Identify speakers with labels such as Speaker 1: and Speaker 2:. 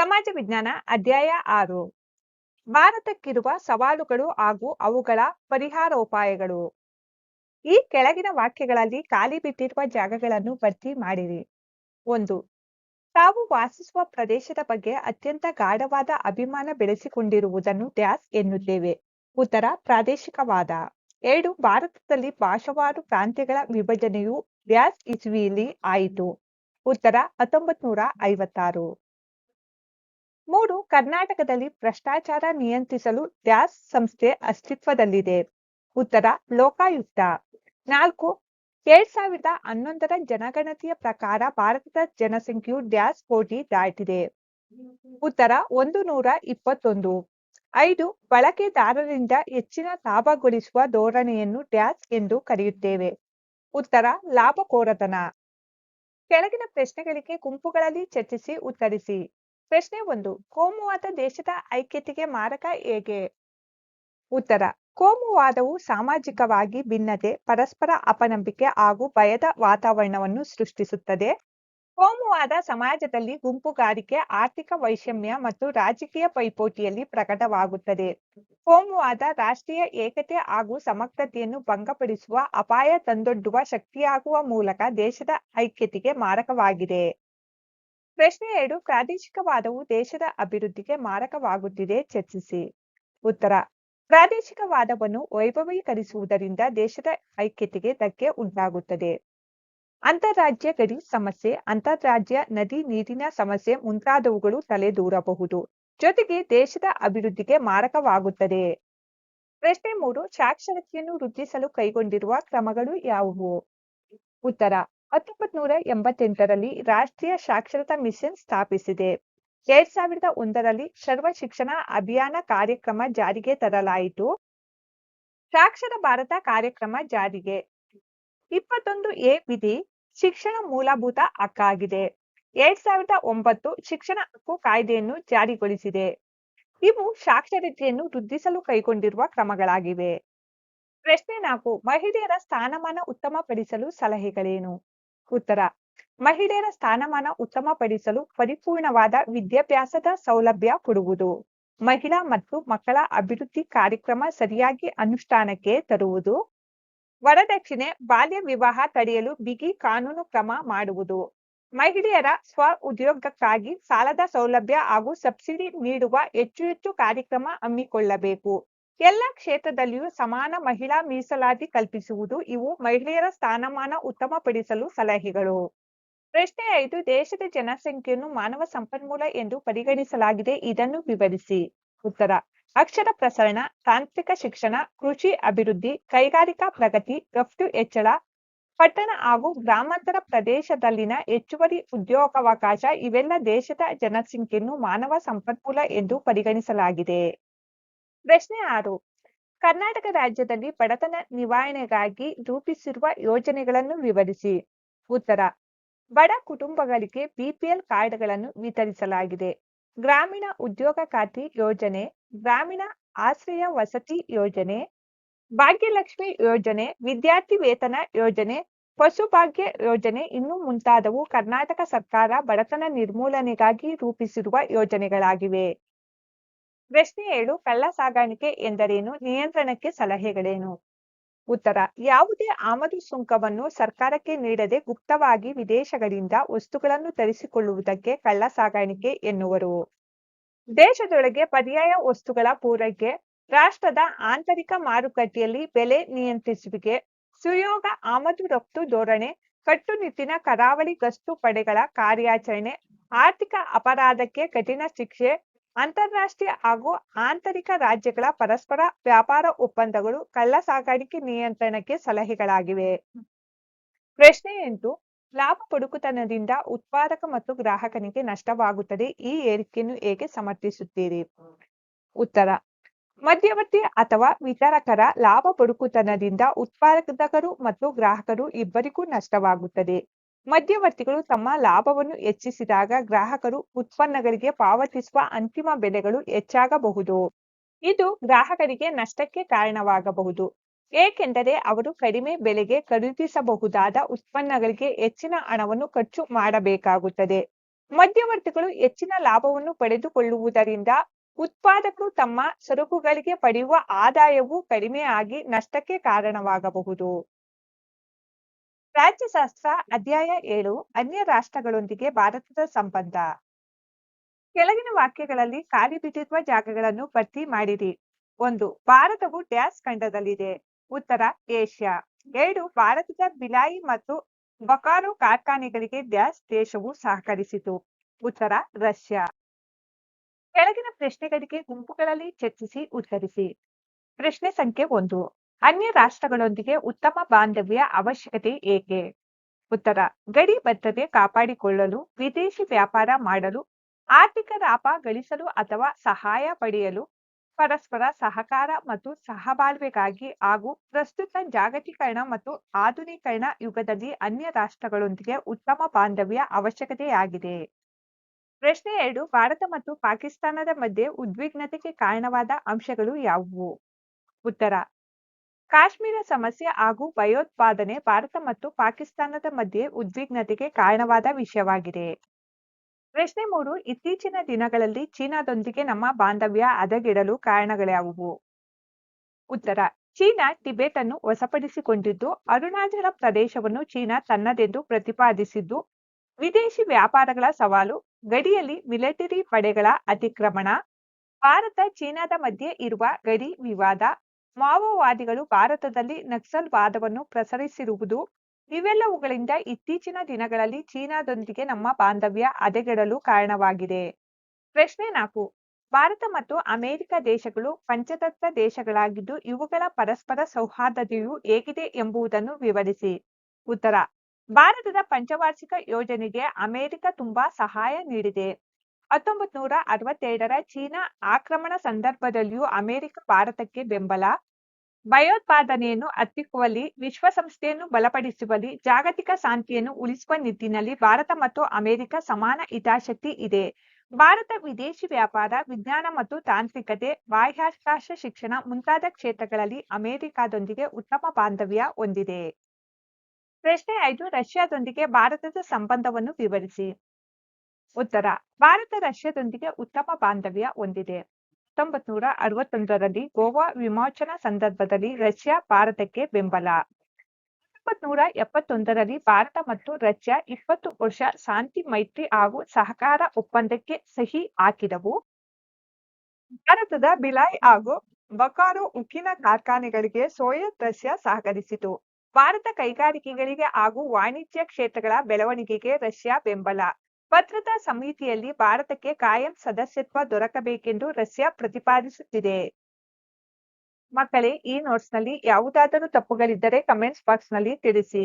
Speaker 1: ಸಮಾಜ ವಿಜ್ಞಾನ, ಅಧ್ಯಾಯ ಆರು. ಭಾರತಕ್ಕಿರುವ ಸವಾಲುಗಳು ಹಾಗೂ ಅವುಗಳ ಪರಿಹಾರೋಪಾಯಗಳು. ಈ ಕೆಳಗಿನ ವಾಕ್ಯಗಳಲ್ಲಿ ಖಾಲಿ ಬಿಟ್ಟಿರುವ ಜಾಗಗಳನ್ನು ಭರ್ತಿ ಮಾಡಿರಿ. ಒಂದು, ತಾವು ವಾಸಿಸುವ ಪ್ರದೇಶದ ಬಗ್ಗೆ ಅತ್ಯಂತ ಗಾಢವಾದ ಅಭಿಮಾನ ಬೆಳೆಸಿಕೊಂಡಿರುವುದನ್ನು ಡ್ಯಾಸ್ ಎನ್ನುತ್ತೇವೆ. ಉತ್ತರ, ಪ್ರಾದೇಶಿಕವಾದ. ಎರಡು, ಭಾರತದಲ್ಲಿ ಭಾಷಾವಾರು ಪ್ರಾಂತ್ಯಗಳ ವಿಭಜನೆಯು ಡ್ಯಾಸ್ ಇಸ್ವಿಯಲ್ಲಿ ಆಯಿತು. ಉತ್ತರ ಹತ್ತೊಂಬತ್ ನೂರ ಐವತ್ತಾರು. ಮೂರು, ಕರ್ನಾಟಕದಲ್ಲಿ ಭ್ರಷ್ಟಾಚಾರ ನಿಯಂತ್ರಿಸಲು ಡ್ಯಾಸ್ ಸಂಸ್ಥೆ ಅಸ್ತಿತ್ವದಲ್ಲಿದೆ. ಉತ್ತರ, ಲೋಕಾಯುಕ್ತ. ನಾಲ್ಕು, ಎರಡ್ ಸಾವಿರದ ಹನ್ನೊಂದರ ಜನಗಣತಿಯ ಪ್ರಕಾರ ಭಾರತದ ಜನಸಂಖ್ಯೆಯು ಡ್ಯಾಸ್ ಕೋಟಿ ದಾಟಿದೆ. ಉತ್ತರ ಒಂದು ನೂರ ಇಪ್ಪತ್ತೊಂದು. ಐದು, ಬಳಕೆದಾರರಿಂದ ಹೆಚ್ಚಿನ ಲಾಭಗೊಳಿಸುವ ಧೋರಣೆಯನ್ನು ಡ್ಯಾಸ್ ಎಂದು ಕರೆಯುತ್ತೇವೆ. ಉತ್ತರ, ಲಾಭಕೋರತನ. ಕೆಳಗಿನ ಪ್ರಶ್ನೆಗಳಿಗೆ ಗುಂಪುಗಳಲ್ಲಿ ಚರ್ಚಿಸಿ ಉತ್ತರಿಸಿ. ಪ್ರಶ್ನೆ ಒಂದು, ಕೋಮುವಾದ ದೇಶದ ಐಕ್ಯತೆಗೆ ಮಾರಕ ಹೇಗೆ? ಉತ್ತರ, ಕೋಮುವಾದವು ಸಾಮಾಜಿಕವಾಗಿ ಭಿನ್ನತೆ, ಪರಸ್ಪರ ಅಪನಂಬಿಕೆ ಹಾಗೂ ಭಯದ ವಾತಾವರಣವನ್ನು ಸೃಷ್ಟಿಸುತ್ತದೆ. ಕೋಮುವಾದ ಸಮಾಜದಲ್ಲಿ ಗುಂಪುಗಾರಿಕೆ, ಆರ್ಥಿಕ ವೈಷಮ್ಯ ಮತ್ತು ರಾಜಕೀಯ ಪೈಪೋಟಿಯಲ್ಲಿ ಪ್ರಕಟವಾಗುತ್ತದೆ. ಕೋಮುವಾದ ರಾಷ್ಟ್ರೀಯ ಏಕತೆ ಹಾಗೂ ಸಮಗ್ರತೆಯನ್ನು ಭಂಗಪಡಿಸುವ, ಅಪಾಯ ತಂದೊಡ್ಡುವ ಶಕ್ತಿಯಾಗುವ ಮೂಲಕ ದೇಶದ ಐಕ್ಯತೆಗೆ ಮಾರಕವಾಗಿದೆ. ಪ್ರಶ್ನೆ ಎರಡು, ಪ್ರಾದೇಶಿಕವಾದವು ದೇಶದ ಅಭಿವೃದ್ಧಿಗೆ ಮಾರಕವಾಗುತ್ತಿದೆ, ಚರ್ಚಿಸಿ. ಉತ್ತರ, ಪ್ರಾದೇಶಿಕವಾದವನ್ನು ವೈಭವೀಕರಿಸುವುದರಿಂದ ದೇಶದ ಐಕ್ಯತೆಗೆ ಧಕ್ಕೆ ಉಂಟಾಗುತ್ತದೆ. ಅಂತಾರಾಜ್ಯ ಗಡಿ ಸಮಸ್ಯೆ, ಅಂತಾರಾಜ್ಯ ನದಿ ನೀರಿನ ಸಮಸ್ಯೆ ಮುಂತಾದವುಗಳು ತಲೆದೂರಬಹುದು. ಜೊತೆಗೆ ದೇಶದ ಅಭಿವೃದ್ಧಿಗೆ ಮಾರಕವಾಗುತ್ತದೆ. ಪ್ರಶ್ನೆ ಮೂರು, ಸಾಕ್ಷರತೆಯನ್ನು ವೃದ್ಧಿಸಲು ಕೈಗೊಂಡಿರುವ ಕ್ರಮಗಳು ಯಾವುವು? ಉತ್ತರ ಹತ್ತೊಂಬತ್ ನೂರ ಎಂಬತ್ತೆಂಟರಲ್ಲಿ ರಾಷ್ಟ್ರೀಯ ಸಾಕ್ಷರತಾ ಮಿಷನ್ ಸ್ಥಾಪಿಸಿದೆ. ಎರಡ್ ಸಾವಿರದ ಒಂದರಲ್ಲಿ ಸರ್ವ ಶಿಕ್ಷಣ ಅಭಿಯಾನ ಕಾರ್ಯಕ್ರಮ ಜಾರಿಗೆ ತರಲಾಯಿತು. ಸಾಕ್ಷರ ಭಾರತ ಕಾರ್ಯಕ್ರಮ ಜಾರಿಗೆ. ಇಪ್ಪತ್ತೊಂದು ಎ ವಿಧಿ ಶಿಕ್ಷಣ ಮೂಲಭೂತ ಹಕ್ಕಾಗಿದೆ. ಎರಡ್ ಸಾವಿರದ ಒಂಬತ್ತು ಶಿಕ್ಷಣ ಹಕ್ಕು ಕಾಯ್ದೆಯನ್ನು ಜಾರಿಗೊಳಿಸಿದೆ. ಇವು ಸಾಕ್ಷರತೆಯನ್ನು ವೃದ್ಧಿಸಲು ಕೈಗೊಂಡಿರುವ ಕ್ರಮಗಳಾಗಿವೆ. ಪ್ರಶ್ನೆ ನಾಲ್ಕು, ಮಹಿಳೆಯರ ಸ್ಥಾನಮಾನ ಉತ್ತಮಪಡಿಸಲು ಸಲಹೆಗಳೇನು? ಉತ್ತರ. ಮಹಿಳೆಯರ ಸ್ಥಾನಮಾನ ಉತ್ತಮಪಡಿಸಲು ಪರಿಪೂರ್ಣವಾದ ವಿದ್ಯಾಭ್ಯಾಸದ ಸೌಲಭ್ಯ ಕೊಡುವುದು. ಮಹಿಳಾ ಮತ್ತು ಮಕ್ಕಳ ಅಭಿವೃದ್ಧಿ ಕಾರ್ಯಕ್ರಮ ಸರಿಯಾಗಿ ಅನುಷ್ಠಾನಕ್ಕೆ ತರುವುದು. ವರದಕ್ಷಿಣೆ ಬಾಲ್ಯ ವಿವಾಹ ತಡೆಯಲು ಬಿಗಿ ಕಾನೂನು ಕ್ರಮ ಮಾಡುವುದು. ಮಹಿಳೆಯರ ಸ್ವ ಉದ್ಯೋಗಕ್ಕಾಗಿ ಸಾಲದ ಸೌಲಭ್ಯ ಹಾಗೂ ಸಬ್ಸಿಡಿ ನೀಡುವ ಹೆಚ್ಚು ಹೆಚ್ಚು ಕಾರ್ಯಕ್ರಮ ಹಮ್ಮಿಕೊಳ್ಳಬೇಕು. ಎಲ್ಲ ಕ್ಷೇತ್ರದಲ್ಲಿಯೂ ಸಮಾನ ಮಹಿಳಾ ಮೀಸಲಾತಿ ಕಲ್ಪಿಸುವುದು ಇವು ಮಹಿಳೆಯರ ಸ್ಥಾನಮಾನ ಉತ್ತಮಪಡಿಸಲು ಸಲಹೆಗಳು. ಪ್ರಶ್ನೆ ಐದು, ದೇಶದ ಜನಸಂಖ್ಯೆಯನ್ನು ಮಾನವ ಸಂಪನ್ಮೂಲ ಎಂದು ಪರಿಗಣಿಸಲಾಗಿದೆ, ಇದನ್ನು ವಿವರಿಸಿ. ಉತ್ತರ, ಅಕ್ಷರ ಪ್ರಸರಣ, ತಾಂತ್ರಿಕ ಶಿಕ್ಷಣ, ಕೃಷಿ ಅಭಿವೃದ್ಧಿ, ಕೈಗಾರಿಕಾ ಪ್ರಗತಿ, ರಫ್ತು ಹೆಚ್ಚಳ, ಪಟ್ಟಣ ಹಾಗೂ ಗ್ರಾಮಾಂತರ ಪ್ರದೇಶದಲ್ಲಿನ ಹೆಚ್ಚುವರಿ ಉದ್ಯೋಗಾವಕಾಶ, ಇವೆಲ್ಲ ದೇಶದ ಜನಸಂಖ್ಯೆಯನ್ನು ಮಾನವ ಸಂಪನ್ಮೂಲ ಎಂದು ಪರಿಗಣಿಸಲಾಗಿದೆ. ಪ್ರಶ್ನೆ ಆರು. ಕರ್ನಾಟಕ ರಾಜ್ಯದಲ್ಲಿ ಬಡತನ ನಿವಾರಣೆಗಾಗಿ ರೂಪಿಸಿರುವ ಯೋಜನೆಗಳನ್ನು ವಿವರಿಸಿ. ಉತ್ತರ. ಬಡ ಕುಟುಂಬಗಳಿಗೆ ಬಿಪಿಎಲ್ ಕಾರ್ಡ್ಗಳನ್ನು ವಿತರಿಸಲಾಗಿದೆ. ಗ್ರಾಮೀಣ ಉದ್ಯೋಗ ಖಾತ್ರಿ ಯೋಜನೆ, ಗ್ರಾಮೀಣ ಆಶ್ರಯ ವಸತಿ ಯೋಜನೆ, ಭಾಗ್ಯಲಕ್ಷ್ಮಿ ಯೋಜನೆ, ವಿದ್ಯಾರ್ಥಿ ವೇತನ ಯೋಜನೆ ಪಶುಭಾಗ್ಯ ಯೋಜನೆ ಇನ್ನು ಮುಂತಾದವು ಕರ್ನಾಟಕ ಸರ್ಕಾರ ಬಡತನ ನಿರ್ಮೂಲನೆಗಾಗಿ ರೂಪಿಸಿರುವ ಯೋಜನೆಗಳಾಗಿವೆ. ಪ್ರಶ್ನೆ ಏಳು, ಕಳ್ಳ ಸಾಗಾಣಿಕೆ ಎಂದರೇನು? ನಿಯಂತ್ರಣಕ್ಕೆ ಸಲಹೆಗಳೇನು? ಉತ್ತರ, ಯಾವುದೇ ಆಮದು ಸುಂಕವನ್ನು ಸರ್ಕಾರಕ್ಕೆ ನೀಡದೆ ಗುಪ್ತವಾಗಿ ವಿದೇಶಗಳಿಂದ ವಸ್ತುಗಳನ್ನು ತರಿಸಿಕೊಳ್ಳುವುದಕ್ಕೆ ಕಳ್ಳ ಸಾಗಾಣಿಕೆ ಎನ್ನುವರು. ದೇಶದೊಳಗೆ ಪರ್ಯಾಯ ವಸ್ತುಗಳ ಪೂರೈಕೆ, ರಾಷ್ಟ್ರದ ಆಂತರಿಕ ಮಾರುಕಟ್ಟೆಯಲ್ಲಿ ಬೆಲೆ ನಿಯಂತ್ರಿಸುವಿಕೆ, ಸುಯೋಗ ಆಮದು ರಫ್ತು ಧೋರಣೆ, ಕಟ್ಟುನಿಟ್ಟಿನ ಕರಾವಳಿ ಗಸ್ತು ಪಡೆಗಳ ಕಾರ್ಯಾಚರಣೆ, ಆರ್ಥಿಕ ಅಪರಾಧಕ್ಕೆ ಕಠಿಣ ಶಿಕ್ಷೆ ಅಂತಾರಾಷ್ಟ್ರೀಯ ಹಾಗೂ ಆಂತರಿಕ ರಾಜ್ಯಗಳ ಪರಸ್ಪರ ವ್ಯಾಪಾರ ಒಪ್ಪಂದಗಳು ಕಳ್ಳ ಸಾಗಾಣಿಕೆ ನಿಯಂತ್ರಣಕ್ಕೆ ಸಲಹೆಗಳಾಗಿವೆ. ಪ್ರಶ್ನೆ ಎಂಟು, ಲಾಭ ಪಡುಕುತನದಿಂದ ಉತ್ಪಾದಕ ಮತ್ತು ಗ್ರಾಹಕನಿಗೆ ನಷ್ಟವಾಗುತ್ತದೆ, ಈ ಏರಿಕೆಯನ್ನು ಹೇಗೆ ಸಮರ್ಥಿಸುತ್ತೀರಿ? ಉತ್ತರ, ಮಧ್ಯವರ್ತಿ ಅಥವಾ ವಿತರಕರ ಲಾಭ ಪಡುಕುತನದಿಂದ ಉತ್ಪಾದಕರು ಮತ್ತು ಗ್ರಾಹಕರು ಇಬ್ಬರಿಗೂ ನಷ್ಟವಾಗುತ್ತದೆ. ಮಧ್ಯವರ್ತಿಗಳು ತಮ್ಮ ಲಾಭವನ್ನು ಹೆಚ್ಚಿಸಿದಾಗ ಗ್ರಾಹಕರು ಉತ್ಪನ್ನಗಳಿಗೆ ಪಾವತಿಸುವ ಅಂತಿಮ ಬೆಲೆಗಳು ಹೆಚ್ಚಾಗಬಹುದು. ಇದು ಗ್ರಾಹಕರಿಗೆ ನಷ್ಟಕ್ಕೆ ಕಾರಣವಾಗಬಹುದು. ಏಕೆಂದರೆ ಅವರು ಕಡಿಮೆ ಬೆಲೆಗೆ ಖರೀದಿಸಬಹುದಾದ ಉತ್ಪನ್ನಗಳಿಗೆ ಹೆಚ್ಚಿನ ಹಣವನ್ನು ಖರ್ಚು ಮಾಡಬೇಕಾಗುತ್ತದೆ. ಮಧ್ಯವರ್ತಿಗಳು ಹೆಚ್ಚಿನ ಲಾಭವನ್ನು ಪಡೆದುಕೊಳ್ಳುವುದರಿಂದ ಉತ್ಪಾದಕರು ತಮ್ಮ ಸರಕುಗಳಿಗೆ ಪಡೆಯುವ ಆದಾಯವು ಕಡಿಮೆಯಾಗಿ ನಷ್ಟಕ್ಕೆ ಕಾರಣವಾಗಬಹುದು. ರಾಜ್ಯಶಾಸ್ತ್ರ ಅಧ್ಯಾಯ ಏಳು, ಅನ್ಯ ರಾಷ್ಟ್ರಗಳೊಂದಿಗೆ ಭಾರತದ ಸಂಬಂಧ. ಕೆಳಗಿನ ವಾಕ್ಯಗಳಲ್ಲಿ ಖಾಲಿ ಬಿಟ್ಟಿರುವ ಜಾಗಗಳನ್ನು ಭರ್ತಿ ಮಾಡಿರಿ. ಒಂದು, ಭಾರತವು ಡ್ಯಾಸ್ ಖಂಡದಲ್ಲಿದೆ. ಉತ್ತರ, ಏಷ್ಯಾ. ಎರಡು, ಭಾರತದ ಬಿಲಾಯಿ ಮತ್ತು ಬಕಾರೋ ಕಾರ್ಖಾನೆಗಳಿಗೆ ಡ್ಯಾಸ್ ದೇಶವು ಸಹಕರಿಸಿತು. ಉತ್ತರ, ರಷ್ಯಾ. ಕೆಳಗಿನ ಪ್ರಶ್ನೆಗಳಿಗೆ ಗುಂಪುಗಳಲ್ಲಿ ಚರ್ಚಿಸಿ ಉತ್ತರಿಸಿ. ಪ್ರಶ್ನೆ ಸಂಖ್ಯೆ ಒಂದು. ಅನ್ಯ ರಾಷ್ಟ್ರಗಳೊಂದಿಗೆ ಉತ್ತಮ ಬಾಂಧವ್ಯ ಅವಶ್ಯಕತೆ ಏಕೆ? ಉತ್ತರ, ಗಡಿ ಭದ್ರತೆ ಕಾಪಾಡಿಕೊಳ್ಳಲು, ವಿದೇಶಿ ವ್ಯಾಪಾರ ಮಾಡಲು, ಆರ್ಥಿಕ ಲಾಭ ಗಳಿಸಲು ಅಥವಾ ಸಹಾಯ ಪಡೆಯಲು, ಪರಸ್ಪರ ಸಹಕಾರ ಮತ್ತು ಸಹಬಾಳ್ವೆಗಾಗಿ ಹಾಗೂ ಪ್ರಸ್ತುತ ಜಾಗತೀಕರಣ ಮತ್ತು ಆಧುನೀಕರಣ ಯುಗದಲ್ಲಿ ಅನ್ಯ ರಾಷ್ಟ್ರಗಳೊಂದಿಗೆ ಉತ್ತಮ ಬಾಂಧವ್ಯ ಅವಶ್ಯಕತೆಯಾಗಿದೆ. ಪ್ರಶ್ನೆ ಎರಡು, ಭಾರತ ಮತ್ತು ಪಾಕಿಸ್ತಾನದ ಮಧ್ಯೆ ಉದ್ವಿಗ್ನತೆಗೆ ಕಾರಣವಾದ ಅಂಶಗಳು ಯಾವುವು? ಉತ್ತರ ಕಾಶ್ಮೀರ ಸಮಸ್ಯೆ ಹಾಗೂ ಭಯೋತ್ಪಾದನೆ ಭಾರತ ಮತ್ತು ಪಾಕಿಸ್ತಾನದ ಮಧ್ಯೆ ಉದ್ವಿಗ್ನತೆಗೆ ಕಾರಣವಾದ ವಿಷಯವಾಗಿದೆ. ಪ್ರಶ್ನೆ ಮೂರು, ಇತ್ತೀಚಿನ ದಿನಗಳಲ್ಲಿ ಚೀನಾದೊಂದಿಗೆ ನಮ್ಮ ಬಾಂಧವ್ಯ ಹದಗೆಡಲು ಕಾರಣಗಳ್ಯಾವುವು ಉತ್ತರ, ಚೀನಾ ಟಿಬೆಟ್ ಅನ್ನು ವಶಪಡಿಸಿಕೊಂಡಿದ್ದು, ಅರುಣಾಚಲ ಪ್ರದೇಶವನ್ನು ಚೀನಾ ತನ್ನದೆಂದು ಪ್ರತಿಪಾದಿಸಿದ್ದು, ವಿದೇಶಿ ವ್ಯಾಪಾರಗಳ ಸವಾಲು, ಗಡಿಯಲ್ಲಿ ಮಿಲಿಟರಿ ಪಡೆಗಳ ಅತಿಕ್ರಮಣ, ಭಾರತ ಚೀನಾದ ಮಧ್ಯೆ ಇರುವ ಗಡಿ ವಿವಾದ ಮಾವೋವಾದಿಗಳು ಭಾರತದಲ್ಲಿ ನಕ್ಸಲ್ ವಾದವನ್ನು ಪ್ರಸರಿಸಿರುವುದು. ಇವೆಲ್ಲವುಗಳಿಂದ ಇತ್ತೀಚಿನ ದಿನಗಳಲ್ಲಿ ಚೀನಾದೊಂದಿಗೆ ನಮ್ಮ ಬಾಂಧವ್ಯ ಹದಗೆಡಲು ಕಾರಣವಾಗಿದೆ. ಪ್ರಶ್ನೆ ನಾಲ್ಕು. ಭಾರತ ಮತ್ತು ಅಮೆರಿಕ ದೇಶಗಳು ಪಂಚತತ್ವ ದೇಶಗಳಾಗಿದ್ದು ಇವುಗಳ ಪರಸ್ಪರ ಸೌಹಾರ್ದತೆಯು ಹೇಗಿದೆ ಎಂಬುದನ್ನು ವಿವರಿಸಿ. ಉತ್ತರ. ಭಾರತದ ಪಂಚವಾರ್ಷಿಕ ಯೋಜನೆಗೆ ಅಮೆರಿಕ ತುಂಬಾ ಸಹಾಯ ನೀಡಿದೆ. ಹತ್ತೊಂಬತ್ ನೂರ ಅರವತ್ತೆರಡರ ಚೀನಾ ಆಕ್ರಮಣ ಸಂದರ್ಭದಲ್ಲಿಯೂ ಅಮೆರಿಕ ಭಾರತಕ್ಕೆ ಬೆಂಬಲ. ಭಯೋತ್ಪಾದನೆಯನ್ನು ಹತ್ತಿಕ್ಕುವಲ್ಲಿ ವಿಶ್ವಸಂಸ್ಥೆಯನ್ನು ಬಲಪಡಿಸುವಲ್ಲಿ, ಜಾಗತಿಕ ಶಾಂತಿಯನ್ನು ಉಳಿಸುವ ನಿಟ್ಟಿನಲ್ಲಿ ಭಾರತ ಮತ್ತು ಅಮೆರಿಕ ಸಮಾನ ಹಿತಾಸಕ್ತಿ ಇದೆ. ಭಾರತ ವಿದೇಶಿ ವ್ಯಾಪಾರ, ವಿಜ್ಞಾನ ಮತ್ತು ತಾಂತ್ರಿಕತೆ, ಬಾಹ್ಯಾಕಾಶ ಶಿಕ್ಷಣ ಮುಂತಾದ ಕ್ಷೇತ್ರಗಳಲ್ಲಿ ಅಮೆರಿಕದೊಂದಿಗೆ ಉತ್ತಮ ಬಾಂಧವ್ಯ ಹೊಂದಿದೆ. ಪ್ರಶ್ನೆ ಐದು, ರಷ್ಯಾದೊಂದಿಗೆ ಭಾರತದ ಸಂಬಂಧವನ್ನು ವಿವರಿಸಿ. ಉತ್ತರ, ಭಾರತ ರಷ್ಯಾದೊಂದಿಗೆ ಉತ್ತಮ ಬಾಂಧವ್ಯ ಹೊಂದಿದೆ. ಹತ್ತೊಂಬತ್ ನೂರ ಅರವತ್ತೊಂದರಲ್ಲಿ ಗೋವಾ ವಿಮೋಚನಾ ಸಂದರ್ಭದಲ್ಲಿ ರಷ್ಯಾ ಭಾರತಕ್ಕೆ ಬೆಂಬಲ. ಹತ್ತೊಂಬತ್ ನೂರ ಎಪ್ಪತ್ತೊಂದರಲ್ಲಿ ಭಾರತ ಮತ್ತು ರಷ್ಯಾ ಇಪ್ಪತ್ತು ವರ್ಷ ಶಾಂತಿ, ಮೈತ್ರಿ ಹಾಗೂ ಸಹಕಾರ ಒಪ್ಪಂದಕ್ಕೆ ಸಹಿ ಹಾಕಿದವು. ಭಾರತದ ಬಿಲಾಯ್ ಹಾಗೂ ಬಕಾರೋ ಉಕ್ಕಿನ ಕಾರ್ಖಾನೆಗಳಿಗೆ ಸೋವಿಯತ್ ರಷ್ಯಾ ಸಹಕರಿಸಿತು. ಭಾರತ ಕೈಗಾರಿಕೆಗಳಿಗೆ ಹಾಗೂ ವಾಣಿಜ್ಯ ಕ್ಷೇತ್ರಗಳ ಬೆಳವಣಿಗೆಗೆ ರಷ್ಯಾ ಬೆಂಬಲ. ಭದ್ರತಾ ಸಮಿತಿಯಲ್ಲಿ ಭಾರತಕ್ಕೆ ಕಾಯಂ ಸದಸ್ಯತ್ವ ದೊರಕಬೇಕೆಂದು ರಷ್ಯಾ ಪ್ರತಿಪಾದಿಸುತ್ತಿದೆ. ಮಕ್ಕಳೇ, ಈ ನೋಟ್ಸ್ನಲ್ಲಿ ಯಾವುದಾದರೂ ತಪ್ಪುಗಳಿದ್ದರೆ ಕಮೆಂಟ್ಸ್ ಬಾಕ್ಸ್ನಲ್ಲಿ ತಿಳಿಸಿ.